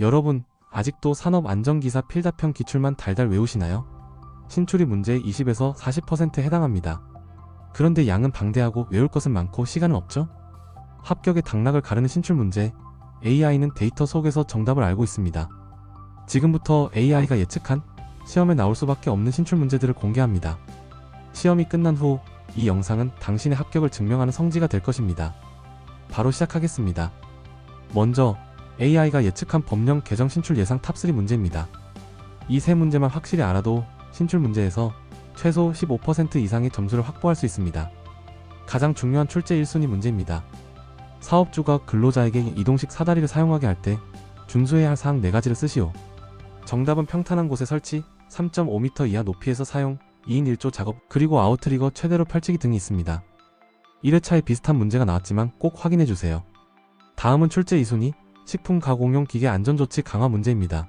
여러분, 아직도 산업안전기사 필답형 기출만 달달 외우시나요? 신출이 문제의 20에서 40%에 해당합니다. 그런데 양은 방대하고 외울 것은 많고 시간은 없죠? 합격의 당락을 가르는 신출 문제, AI는 데이터 속에서 정답을 알고 있습니다. 지금부터 AI가 예측한 시험에 나올 수밖에 없는 신출 문제들을 공개합니다. 시험이 끝난 후 이 영상은 당신의 합격을 증명하는 성지가 될 것입니다. 바로 시작하겠습니다. 먼저 AI가 예측한 법령 개정 신출 예상 탑3 문제입니다. 이 세 문제만 확실히 알아도 신출 문제에서 최소 15% 이상의 점수를 확보할 수 있습니다. 가장 중요한 출제 1순위 문제입니다. 사업주가 근로자에게 이동식 사다리를 사용하게 할 때 준수해야 할 사항 4가지를 쓰시오. 정답은 평탄한 곳에 설치, 3.5m 이하 높이에서 사용, 2인 1조 작업, 그리고 아웃트리거 최대로 펼치기 등이 있습니다. 1회차에 비슷한 문제가 나왔지만 꼭 확인해주세요. 다음은 출제 2순위, 식품 가공용 기계 안전조치 강화 문제입니다.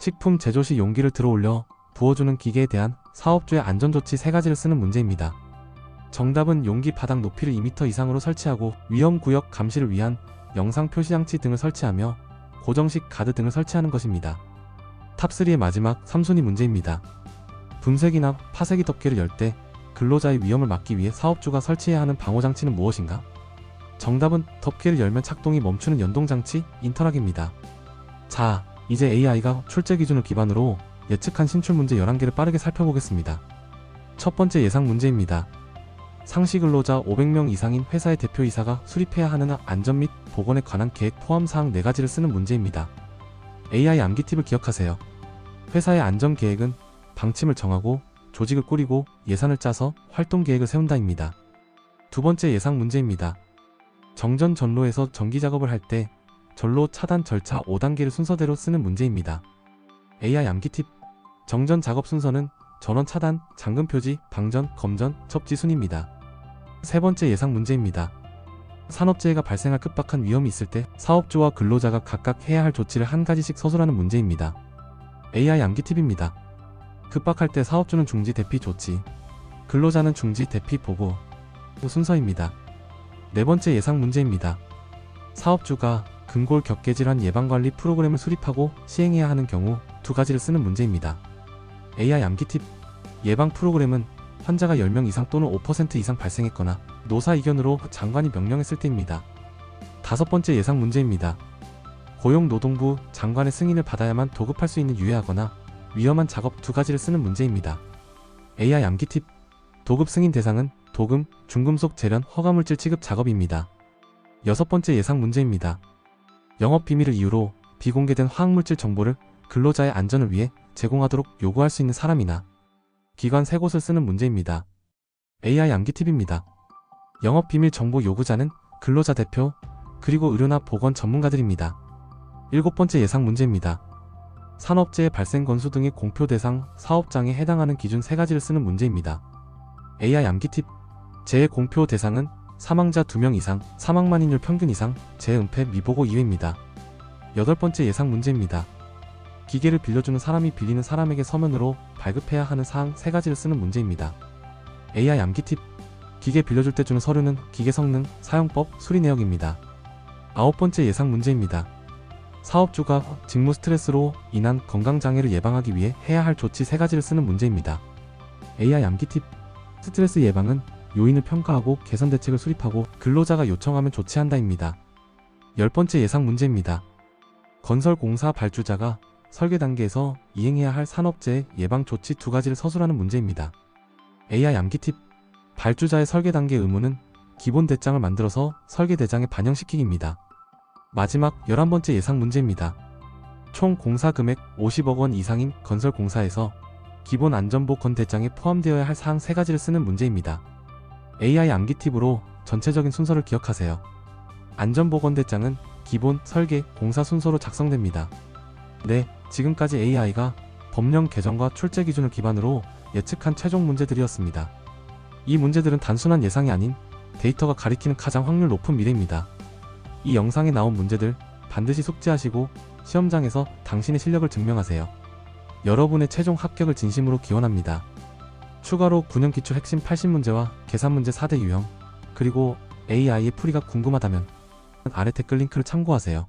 식품 제조 시 용기를 들어올려 부어주는 기계에 대한 사업주의 안전조치 3가지를 쓰는 문제입니다. 정답은 용기 바닥 높이를 2m 이상으로 설치하고 위험구역 감시를 위한 영상 표시장치 등을 설치하며 고정식 가드 등을 설치하는 것입니다. 탑3의 마지막 3순위 문제입니다. 분쇄기나 파쇄기 덮개를 열 때 근로자의 위험을 막기 위해 사업주가 설치해야 하는 방호장치는 무엇인가? 정답은 덮개를 열면 착동이 멈추는 연동장치 인터락입니다. 자, 이제 AI가 출제 기준을 기반으로 예측한 신출 문제 11개를 빠르게 살펴보겠습니다. 첫 번째 예상 문제입니다. 상시 근로자 500명 이상인 회사의 대표이사가 수립해야 하는 안전 및 보건에 관한 계획 포함 사항 4가지를 쓰는 문제입니다. AI 암기 팁을 기억하세요. 회사의 안전 계획은 방침을 정하고 조직을 꾸리고 예산을 짜서 활동 계획을 세운다입니다. 두 번째 예상 문제입니다. 정전 전로에서 전기 작업을 할 때 전로 차단 절차 5단계를 순서대로 쓰는 문제입니다. AI 암기 팁. 정전 작업 순서는 전원 차단, 잠금 표지, 방전, 검전, 첩지 순입니다. 세 번째 예상 문제입니다. 산업재해가 발생할 급박한 위험이 있을 때 사업주와 근로자가 각각 해야 할 조치를 한 가지씩 서술하는 문제입니다. AI 암기 팁입니다. 급박할 때 사업주는 중지 대피 조치, 근로자는 중지 대피 보고 순서입니다. 네 번째 예상 문제입니다. 사업주가 근골 격계질환 예방관리 프로그램을 수립하고 시행해야 하는 경우 두 가지를 쓰는 문제입니다. AI 암기 팁 예방 프로그램은 환자가 10명 이상 또는 5% 이상 발생했거나 노사 이견으로 장관이 명령했을 때입니다. 다섯 번째 예상 문제입니다. 고용노동부 장관의 승인을 받아야만 도급할 수 있는 유예하거나 위험한 작업 두 가지를 쓰는 문제입니다. AI 암기 팁 도급 승인 대상은 도금, 중금속 재련 허가물질 취급 작업입니다. 여섯 번째 예상 문제입니다. 영업 비밀을 이유로 비공개된 화학물질 정보를 근로자의 안전을 위해 제공하도록 요구할 수 있는 사람이나 기관 세 곳을 쓰는 문제입니다. AI 암기 팁입니다. 영업 비밀 정보 요구자는 근로자 대표, 그리고 의료나 보건 전문가들입니다. 일곱 번째 예상 문제입니다. 산업재해 발생 건수 등의 공표 대상 사업장에 해당하는 기준 세 가지를 쓰는 문제입니다. AI 암기 팁. 재해 공표 대상은 사망자 2명 이상, 사망 만인율 평균 이상, 재해 은폐 미보고 이외입니다. 여덟 번째 예상 문제입니다. 기계를 빌려주는 사람이 빌리는 사람에게 서면으로 발급해야 하는 사항 세 가지를 쓰는 문제입니다. AI 암기 팁. 기계 빌려줄 때 주는 서류는 기계 성능, 사용법, 수리 내역입니다. 아홉 번째 예상 문제입니다. 사업주가 직무 스트레스로 인한 건강장애를 예방하기 위해 해야 할 조치 세 가지를 쓰는 문제입니다. AI 암기 팁. 스트레스 예방은 요인을 평가하고 개선 대책을 수립하고 근로자가 요청하면 조치한다입니다. 열 번째 예상 문제입니다. 건설 공사 발주자가 설계 단계에서 이행해야 할 산업재해 예방 조치 두 가지를 서술하는 문제입니다. AI 암기 팁. 발주자의 설계 단계 의무는 기본 대장을 만들어서 설계 대장에 반영시키기입니다. 마지막 11번째 예상 문제입니다. 총 공사 금액 50억 원 이상인 건설 공사에서 기본 안전보 건 대장에 포함되어야 할 사항 3가지를 쓰는 문제입니다. AI 암기 팁으로 전체적인 순서를 기억하세요. 안전보건 대장은 기본, 설계, 공사 순서로 작성됩니다. 네, 지금까지 AI가 법령 개정과 출제 기준을 기반으로 예측한 최종 문제들이었습니다. 이 문제들은 단순한 예상이 아닌 데이터가 가리키는 가장 확률 높은 미래입니다. 이 영상에 나온 문제들 반드시 숙지하시고 시험장에서 당신의 실력을 증명하세요. 여러분의 최종 합격을 진심으로 기원합니다. 추가로 9년 기초 핵심 80문제와 계산 문제 4대 유형, 그리고 AI의 풀이가 궁금하다면 아래 댓글 링크를 참고하세요.